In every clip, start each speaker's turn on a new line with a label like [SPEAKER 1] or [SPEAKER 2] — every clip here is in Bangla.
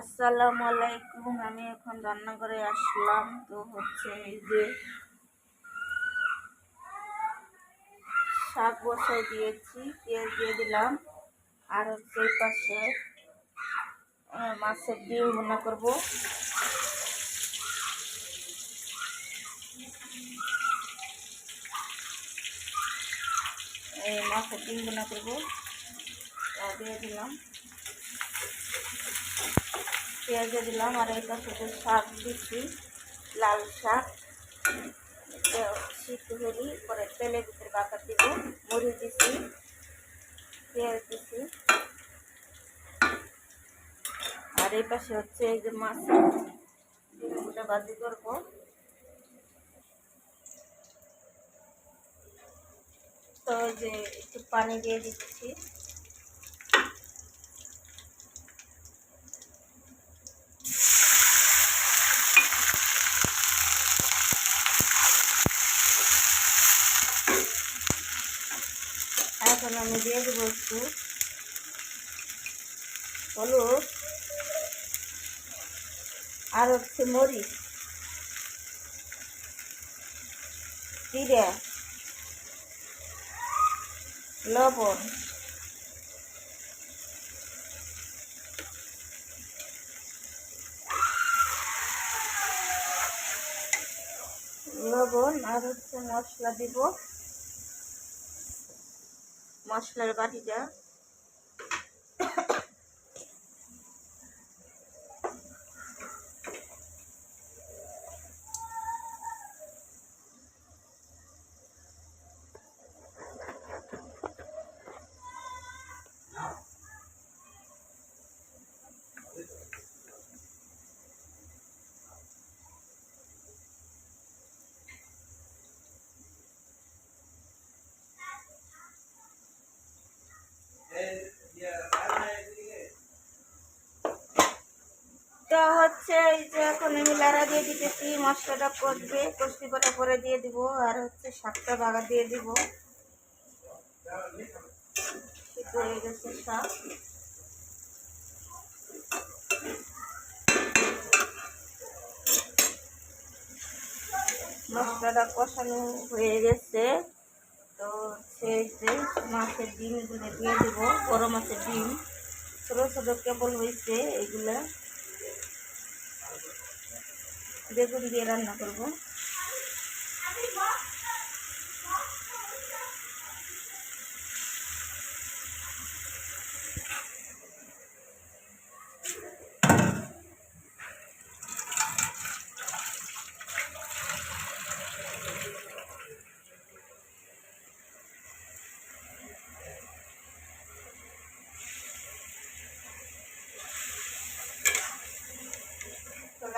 [SPEAKER 1] আসসালামু আলাইকুম, আমি এখন রান্নাঘরে আসলাম। তো হচ্ছে এই যে শাক বসাই দিয়েছি, পেঁয়াজ দিয়ে দিলাম। আর হচ্ছে এই পাশে মাছের ডিম ভুনা করব। এই মাছের ডিম ভুনা করব। দিয়ে দিলাম। পেঁয়াজ দিলাম আর এই পাশে শাক দিচ্ছি লাল শাক। এটা সিদ্ধ হলি পরে তেলের ভিতরে বাঁকা দিব, মরিচ দিচ্ছি পেঁয়াজ দিচ্ছি আর এই পাশে হচ্ছে এই যে মাছ ডিমগুলো বাজি করব। তো যে একটু পানি দিয়ে দিচ্ছি। এখন আমি দিয়ে দেবো একটু। হলুদ। আর হচ্ছে মরিচ। জিরে। লবণ। লবণ আর হচ্ছে মশলা দিব। মশলার বাটিটা তো হচ্ছে এই যে এখন আমি লাড়া দিয়ে দিতেছি, মশলাটা কষবে কষি করার পরে দিয়ে দিব, আর হচ্ছে শাকটা বাগা দিয়ে দিব। হয়ে গেছে শাক। মশলাটা কষানো হয়ে গেছে। তো সেই যে মাছের ডিমগুলো দিয়ে দেবো, বড় মাছের ডিম। ছোটো ছোটো কেবল হয়েছে এগুলা। বেগুন দিয়ে রান্না করব।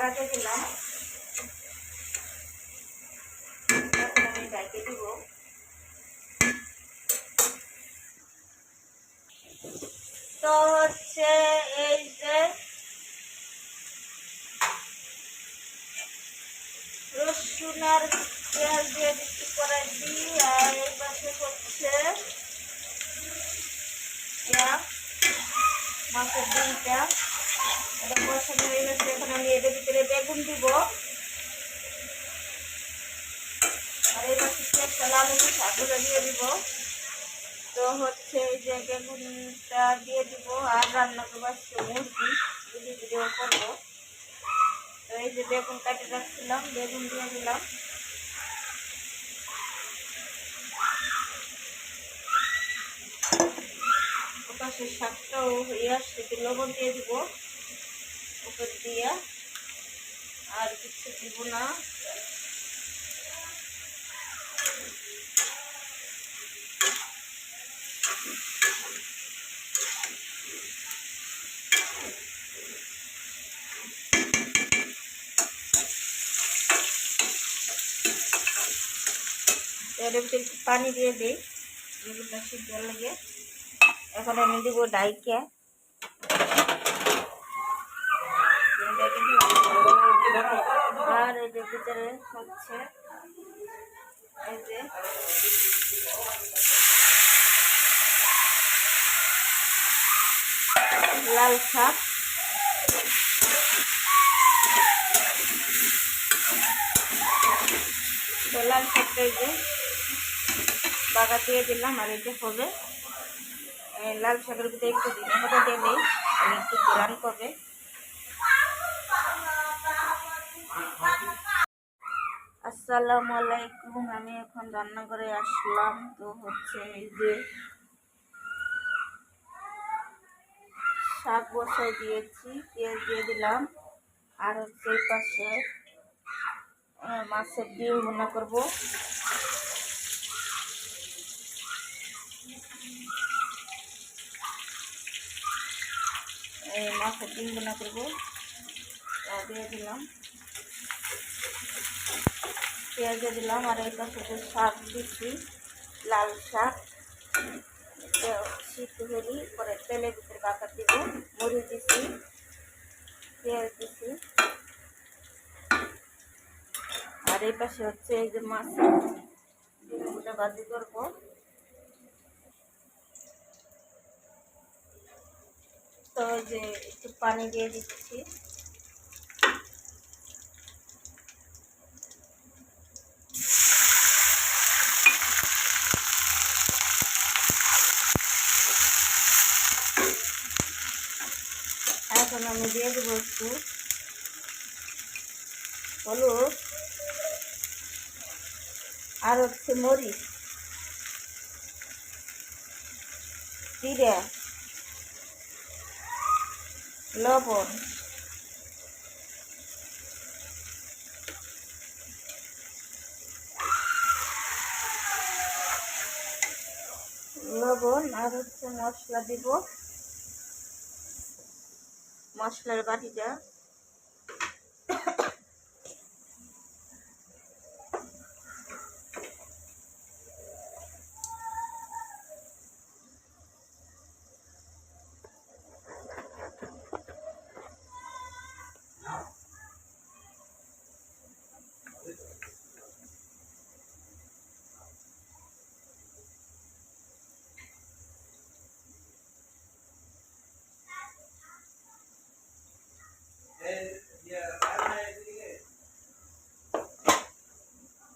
[SPEAKER 1] তো দিলাম। আমি দিব। তো হচ্ছে এই যে রসুন আর পেঁয়াজ দিয়ে দিচ্ছি কড়াই দিই আর এই পাশে হচ্ছে মাছের ডিমটা। এটা হয়ে গেছে এখন আমি এদের ভিতরে বেগুন দিব। আর এই পাশে হলে শাকগুলো দিয়ে দিব। তো হচ্ছে এই যে বেগুনটা দিয়ে দিব আর রান্না করব আজকে মুরগি যদি ভিডিও করব। তো এই যে বেগুন কাটে রাখছিলাম বেগুন দিয়ে দিলাম। শাকটাও হয়ে আসছে লবণ দিয়ে দিব। উপর দিয়ে আর কিছু দিব না। এর ভিতরে একটু পানি দিয়ে দিই বেগুনটা সিদ্ধ লাগে। এখন আমি দিব ডাইকে। আর এই যে ভিতরে হচ্ছে এই যে লাল শাক। লাল শাকটা এই যে বাগা দিয়ে দিলাম, আর এই যে হবে। লাল শাকের ভিতরে একটু দিন হতে দিলেই একটু গ্রান করবে। আসসালামু আলাইকুম। আমি এখন রান্নাঘরে আসলাম। তো হচ্ছে এই যে শাক বসাই দিয়েছি, পেঁয়াজ দিয়ে দিলাম। আর হচ্ছে পাশে মাছের ডিম ভুনা করব। মাছের ডিম ভুনা করব। দিয়ে দিলাম। পেঁয়াজ দিলাম আর এই পাশে শাক দিচ্ছি, লাল শাক। সিদ্ধ হলি পরে তেলের ভিতরে বাঁকা দিব, মরিচ দিছি, পেঁয়াজ দিছি। আর এই পাশে হচ্ছে এই যে মাছ ডিমগুলো বাজি করব। তো যে একটু পানি দিয়ে দিচ্ছি এখন আমি দিয়ে দেবো একটু হলুদ আর হচ্ছে মরিচ জিরে লবণ লবণ আর হচ্ছে মশলা দিব। মশলার বাটিটা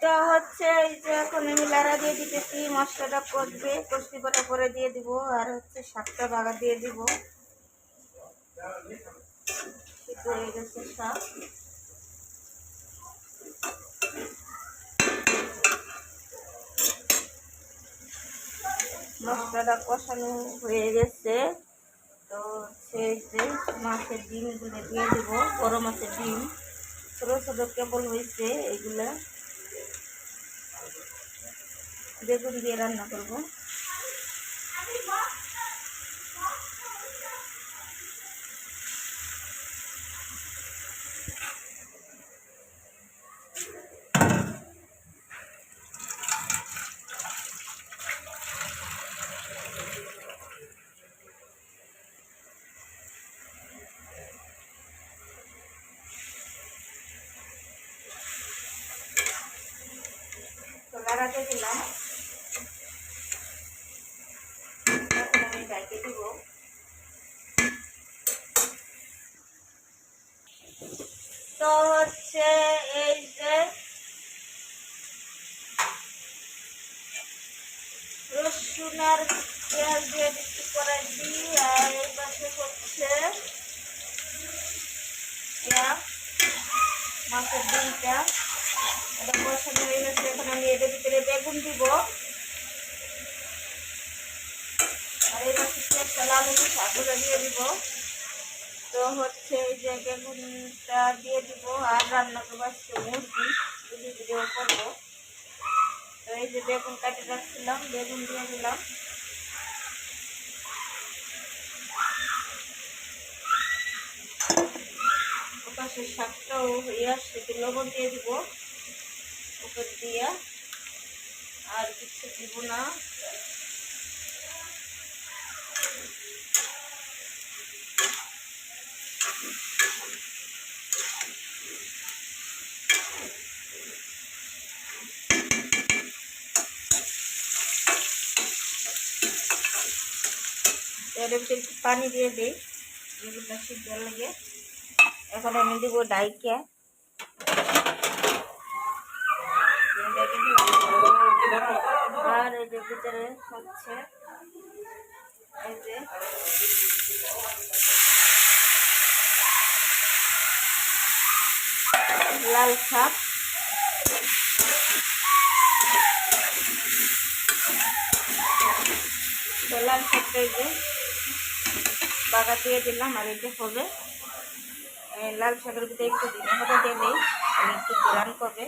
[SPEAKER 1] তো হচ্ছে এই যে এখন আমি লাড়া দিয়ে দিতেছি, মশলাটা করবে কষি করার পরে দিয়ে দিব, আর হচ্ছে শাকটা বাগা দিয়ে দিব। হয়ে গেছে শাক। মশলাটা কষানো হয়ে গেছে। তো সেই যে মাছের ডিমগুলো দিয়ে দেব বড় মাছের ডিম। ছোটো ছোটো কেবল হয়েছে এগুলা। বেগুন দিয়ে রান্না করব তো লাড়াতে দিলাম এখন আমি ডাইকে দিব তো হচ্ছে এই যে রসুন আর পেঁয়াজ দিয়ে দিচ্ছি কড়াই দিই আর এই পাশে হচ্ছে মাছের ডিমটা। এটা কষানো হয়ে গেছে, এখন আমি এটার ভিতরে বেগুন দিব। আর এই পাশে পেঁয়াজটা লাল দিয়ে দিব। তো হচ্ছে এই যে বেগুনটা দিয়ে দিব আর রান্না করব আজকে মুরগি ভিডিও ভিডিও করব। তো এই যে বেগুন কাটে রাখছিলাম বেগুন দিয়ে দিলাম। ওপাশে শাকটাও হয়ে আসছে, একটু লবণ দিয়ে দিব, উপর দিয়া। আর কিছু দিব না। এর একটু পানি দিয়ে দিই। বেগুনটা সিদ্ধ লাগে এখন আমি দিব ডাইকে। আর ভিতরে হচ্ছে এই যে লাল শাক। লাল শাকটা এই যে বাগা দিয়ে দিলাম আর এই হবে লাল শাকের ভিতরে একটু দিনে মতো দিয়ে দিই আর একটু গোলান করবে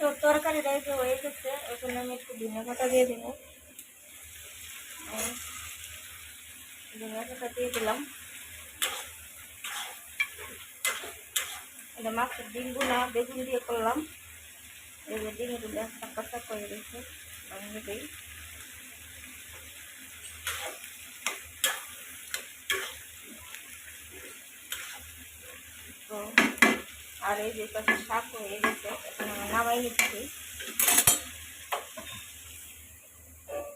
[SPEAKER 1] তো তরকারিটা যে হয়ে গেছে ওখানে আমি একটু ধনে পাতা দিয়ে দিব ধনে পাতা দিয়ে দিলাম। এটা মাছের ডিমগুনা বেগুন দিয়ে করলাম। এই যে ডিমগুলো করে দিয়েছে ভাঙে দিই তো আর এই যে পাশে শাক হয়ে গেছে এখন আমি নামাই নিচ্ছি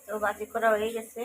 [SPEAKER 1] তো বাজি করা হয়ে গেছে